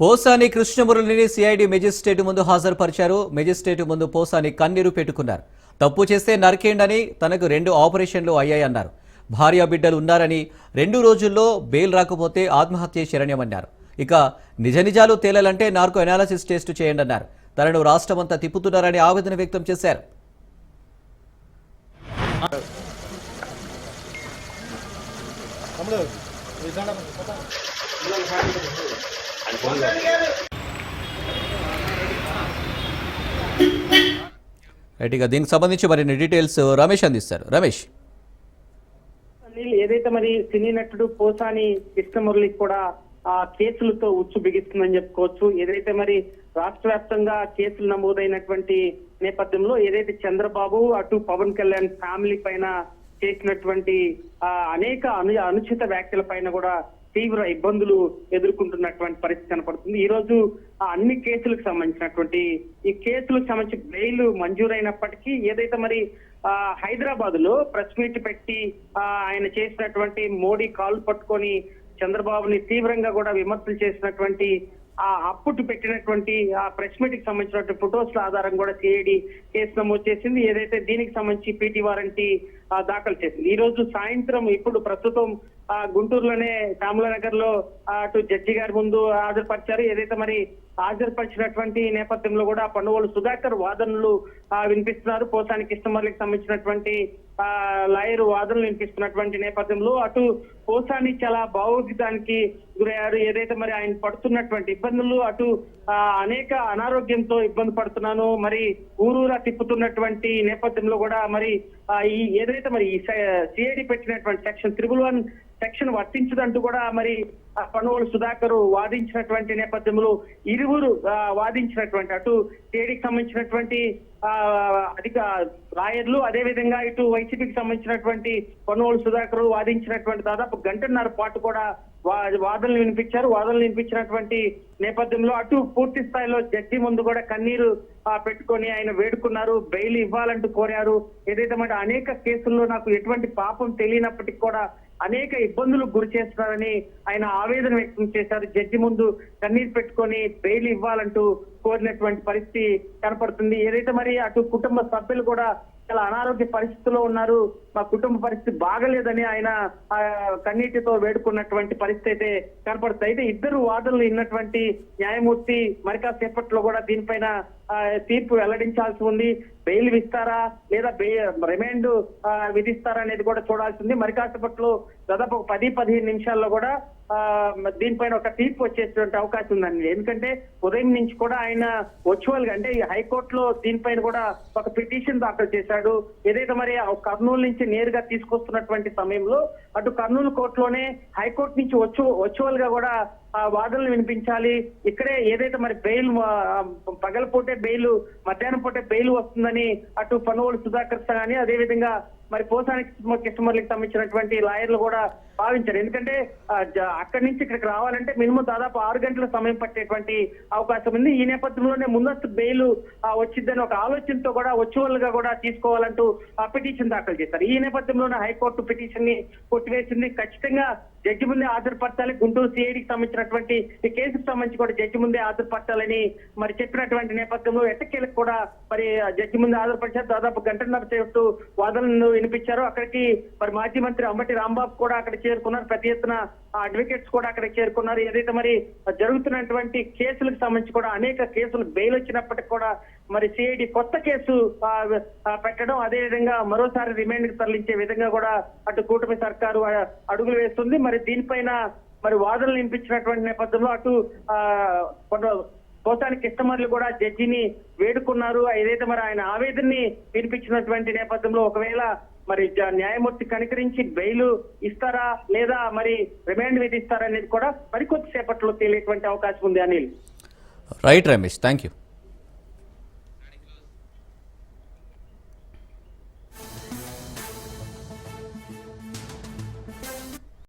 Posani కృష్ణమురళిని CID magistrate ముందు హాజరుపరిచారు. Magistrate ముందు పోసాని కన్నీరు పెట్టుకున్నారు. తప్పు చేస్తే నరికేండని తనకు రెండు ఆపరేషన్లు అయ్యాయన్నారు. భార్య బిడ్డలు ఉన్నారని రెండు రోజుల్లో బెయిల్ రాకపోతే ఆత్మహత్య శరణ్యమన్నారు. ఇక నిజ నిజాలు తేలాలంటే నార్కో ఎనాలసిస్ టెస్ట్ చేయండి అన్నారు తనను రాష్ట్రమంతా తిప్పుతున్నారని ఆవేదన వ్యక్తం చేశారు. రైట్ ఇక దీనికి సంబంధించి మరిన్ని డీటెయిల్స్ uh, రమేష్ అందిస్తారు. రమేష్. ఏదైతే మరి సినీ నటుడు పోసాని కృష్ణమురళికి కూడా ఆ కేసులతో ఉచ్చు బిగిస్తుందని చెప్పుకోవచ్చు. ఏదైతే మరి రాష్ట్ర వ్యాప్తంగా కేసులు నమోదైనటువంటి నేపథ్యంలో ఏదైతే చంద్రబాబు అటు పవన్ కళ్యాణ్ ఫ్యామిలీ పైన చేసినటువంటి అనేక అను అనుచిత వ్యాఖ్యల పైన కూడా తీవ్ర ఇబ్బందులు ఎదుర్కొంటున్నటువంటి పరిస్థితి కనపడుతుంది. ఈ రోజు ఆ అన్ని కేసులకు సంబంధించినటువంటి ఈ కేసులకు సంబంధించి బెయిల్ మంజూరైనప్పటికీ ఏదైతే మరి ఆ హైదరాబాద్లో ప్రెస్ మీట్ పెట్టి ఆ ఆయన చేసినటువంటి మోడీ కాలు పట్టుకొని చంద్రబాబుని తీవ్రంగా కూడా విమర్శలు చేసినటువంటి ఆ అప్పుట్టు పెట్టినటువంటి ఆ ప్రెస్ మీట్కి సంబంధించినటువంటి ఫొటోస్ ఆధారం కూడా సిఐడి కేసు నమోదు చేసింది. ఏదైతే దీనికి సంబంధించి పీటీ వారంటీ దాఖలు చేసింది. ఈ రోజు సాయంత్రం ఇప్పుడు ప్రస్తుతం ఆ గుంటూరులోనే శ్యామలనగర్లో అటు జడ్జి గారి ముందు హాజరుపరిచారు. ఏదైతే మరి హాజరుపరిచినటువంటి నేపథ్యంలో కూడా పండుగలు సుధాకర్ వాదనలు వినిపిస్తున్నారు. పోసాని కృష్ణమర్లికి సంబంధించినటువంటి ఆ లాయర్ వాదనలు వినిపిస్తున్నటువంటి నేపథ్యంలో అటు పోసాని చాలా భావోద్వేగానికి గురయ్యారు. ఏదైతే మరి ఆయన పడుతున్నటువంటి ఇబ్బందులు అటు ఆ, అనేక అనారోగ్యంతో ఇబ్బంది పడుతున్నాను మరి ఊరూరా తిప్పుతున్నటువంటి నేపథ్యంలో కూడా మరి ఆ, ఈ ఏదైతే మరి ఈ సిఐడి పెట్టినటువంటి సెక్షన్ త్రిబుల్ వన్ సెక్షన్ వర్తించదంటూ కూడా మరి పనుగోలు సుధాకర్ వాదించినటువంటి నేపథ్యంలో ఇరువురు వాదించినటువంటి అటు సిఐడికి సంబంధించినటువంటి అధిక లాయర్లు అదే విధంగా ఇటు వైసీపీకి సంబంధించినటువంటి పనుగోలు సుధాకర్ వాదించినటువంటి దాదాపు గంటన్నర పాటు కూడా వాదనలు వినిపించారు. వాదనలు వినిపించినటువంటి నేపథ్యంలో అటు పూర్తి స్థాయిలో జడ్జి ముందు కూడా కన్నీరు పెట్టుకొని ఆయన వేడుకున్నారు. బెయిల్ ఇవ్వాలంటూ కోరారు. ఏదైతే మరి అనేక కేసుల్లో నాకు ఎటువంటి పాపం తెలియనప్పటికీ కూడా అనేక ఇబ్బందులకు గురి చేస్తున్నారని ఆయన ఆవేదన వ్యక్తం చేశారు. జడ్జి ముందు కన్నీరు పెట్టుకొని బెయిల్ ఇవ్వాలంటూ కోరినటువంటి పరిస్థితి కనపడుతుంది. ఏదైతే మరి అటు కుటుంబ సభ్యులు కూడా చాలా అనారోగ్య పరిస్థితిలో ఉన్నారు. మా కుటుంబ పరిస్థితి బాగలేదని ఆయన కన్నీటితో వేడుకున్నటువంటి పరిస్థితి అయితే కనపడుతుంది. అయితే ఇద్దరు వాదనలు విన్నటువంటి న్యాయమూర్తి మరికా సేపట్లో కూడా దీనిపైన తీర్పు వెల్లడించాల్సి ఉంది. బెయిల్ ఇస్తారా లేదా రిమాండ్ విధిస్తారా అనేది కూడా చూడాల్సి ఉంది. మరికాసేపట్లో దాదాపు ఒక పది పదిహేను నిమిషాల్లో కూడా దీనిపైన ఒక తీర్పు వచ్చేటువంటి అవకాశం ఉందండి. ఎందుకంటే ఉదయం నుంచి కూడా ఆయన వర్చువల్గా అంటే ఈ హైకోర్టులో దీనిపైన కూడా ఒక పిటిషన్ దాఖలు చేశాడు. ఏదైతే మరి ఆ కర్నూలు నుంచి నేరుగా తీసుకొస్తున్నటువంటి సమయంలో అటు కర్నూలు కోర్టులోనే హైకోర్టు నుంచి వచ్చు వర్చువల్గా కూడా ఆ వాదనలు వినిపించాలి. ఇక్కడే ఏదైతే మరి బెయిల్ పగలపూటే బెయిల్ మధ్యాహ్నం పూటే బెయిల్ వస్తుందని అటు పనుగోలు సుధాకర్ కానీ అదే విధంగా మరి పోసానికి కస్టమర్లకు సంబంధించినటువంటి లాయర్లు కూడా భావించారు. ఎందుకంటే అక్కడి నుంచి ఇక్కడికి రావాలంటే మినిమం దాదాపు ఆరు గంటల సమయం పట్టేటువంటి అవకాశం ఉంది. ఈ నేపథ్యంలోనే ముందస్తు బెయిల్ వచ్చిందని ఒక ఆలోచనతో కూడా వర్చువల్గా కూడా తీసుకోవాలంటూ ఆ పిటిషన్ దాఖలు చేశారు. ఈ నేపథ్యంలోనే హైకోర్టు పిటిషన్ని కొట్టివేసింది. ఖచ్చితంగా జడ్జి ముందే హాజరుపరచాలి. గుంటూరు సిఐడికి సంబంధించినటువంటి ఈ కేసుకు సంబంధించి కూడా జడ్జి ముందే హాజరుపరచాలని మరి చెప్పినటువంటి నేపథ్యంలో ఎట్టకేలకు కూడా మరి జడ్జి ముందే హాజరుపరిచారు. దాదాపు గంటన్నర సేపు వాదనలు వినిపించారు. అక్కడికి మరి మాజీ మంత్రి అంబటి రాంబాబు కూడా అక్కడ చేరుకున్నారు. పెద్ద ఎత్తున అడ్వకేట్స్ కూడా అక్కడ చేరుకున్నారు. ఏదైతే మరి జరుగుతున్నటువంటి కేసులకు సంబంధించి కూడా అనేక కేసులు బెయిల్ వచ్చినప్పటికీ కూడా మరి సిఐడి కొత్త కేసు పెట్టడం అదే విధంగా మరోసారి రిమైండ్కి తరలించే విధంగా కూడా అటు కూటమి సర్కారు అడుగులు వేస్తుంది. మరి దీనిపైన మరి వాదనలు వినిపించినటువంటి నేపథ్యంలో అటు ఆ, కొంత పోతానికి కూడా జడ్జిని వేడుకున్నారు. ఏదైతే మరి ఆయన ఆవేదనని వినిపించినటువంటి నేపథ్యంలో ఒకవేళ మరి న్యాయమూర్తి కనికరించి బెయిల్ ఇస్తారా లేదా మరి రిమాండ్ విధిస్తారా అనేది కూడా మరికొద్ది సేపట్లో తేలేటువంటి అవకాశం ఉంది Anil. Right Ramesh thank you